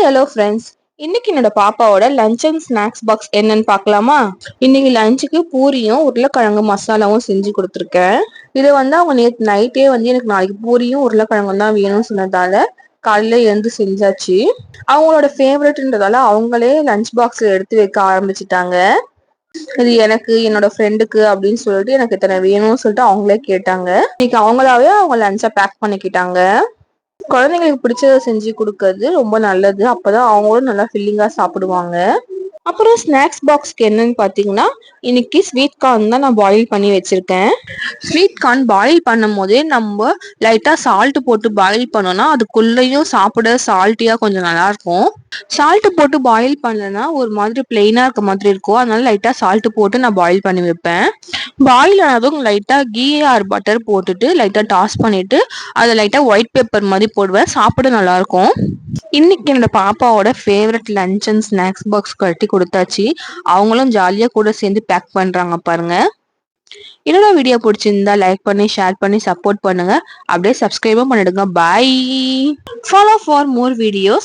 Hi hello friends இன்னைக்கு என்னோட பாப்பாவோட லஞ்ச் அண்ட் ஸ்நாக்ஸ் பாக்ஸ் என்னன்னு பார்க்கலாமா? இன்னைக்கு லஞ்சுக்கு பூரியும் உருளைக்கிழங்கு மசாலாவும் செஞ்சு கொடுத்துருக்கேன். இதை வந்து அவங்க நேற்று நைட்டே வந்து எனக்கு நாளைக்கு பூரியும் உருளைக்கிழங்கும் தான் வேணும்னு சொன்னதால காலையில எழுந்து செஞ்சாச்சு. அவங்களோட ஃபேவரட்ன்றதால அவங்களே லஞ்ச் பாக்ஸ்ல எடுத்து வைக்க ஆரம்பிச்சிட்டாங்க. இது எனக்கு என்னோட ஃப்ரெண்டுக்கு அப்படின்னு சொல்லிட்டு எனக்கு இத்தனை வேணும்னு சொல்லிட்டு அவங்களே கேட்டாங்க. இன்னைக்கு அவங்களாவே அவங்க லஞ்சை பேக் பண்ணிக்கிட்டாங்க. குழந்தைங்களுக்கு பிடிச்சத செஞ்சு கொடுக்கறது ரொம்ப நல்லது. அப்பதான் அவங்களும் நல்லா ஃபில்லிங்கா சாப்பிடுவாங்க. அப்புறம் ஸ்நாக்ஸ் பாக்ஸ்க்கு என்னன்னு பார்த்தீங்கன்னா இன்னைக்கு ஸ்வீட் கார்ன் தான் நான் பாயில் பண்ணி வச்சிருக்கேன். ஸ்வீட் கார்ன் பாயில் பண்ணும் போதே நம்ம லைட்டா சால்ட் போட்டு பாயில் பண்ணோம்னா அதுக்குள்ளேயும் சாப்பிட சால்ட்டியா கொஞ்சம் நல்லா இருக்கும். சால்ட் போட்டு பாயில் பண்ணலன்னா ஒரு மாதிரி பிளெயினா இருக்க மாதிரி இருக்கும். அதனால லைட்டா சால்ட் போட்டு நான் பாயில் பண்ணி வைப்பேன். பாயில் ஆனதும் லைட்டாக கீ ஆர் பட்டர் போட்டுட்டு லைட்டாக டாஸ் பண்ணிட்டு அதை லைட்டாக ஒயிட் பேப்பர் மாதிரி போடுவேன். சாப்பிட நல்லாயிருக்கும். இன்னைக்கு என்னோட பாப்பாவோட favourite lunch and snacks box கட்டி கொடுத்தாச்சு. அவங்களும் ஜாலியாக கூட சேர்ந்து பேக் பண்ணுறாங்க பாருங்க. என்னோட வீடியோ பிடிச்சிருந்தா லைக் பண்ணி ஷேர் பண்ணி சப்போர்ட் பண்ணுங்க. அப்படியே சப்ஸ்கிரைபும் பண்ணிடுங்க. Bye follow for more videos